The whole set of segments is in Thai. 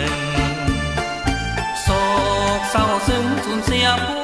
mình. Sốt sao xứng tuôn xe phố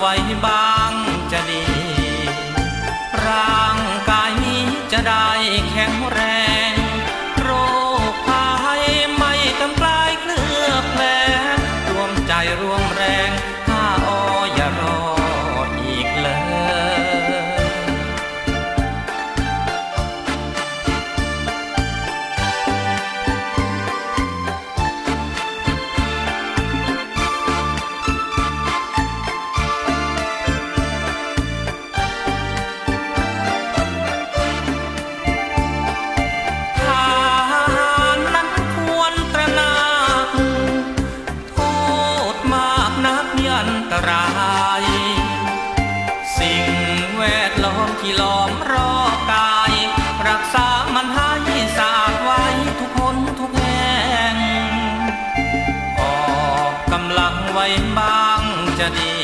ไว้บ้างจะดี ร่างกายนี้จะได้แข็งแรง ว้บ้างจะดี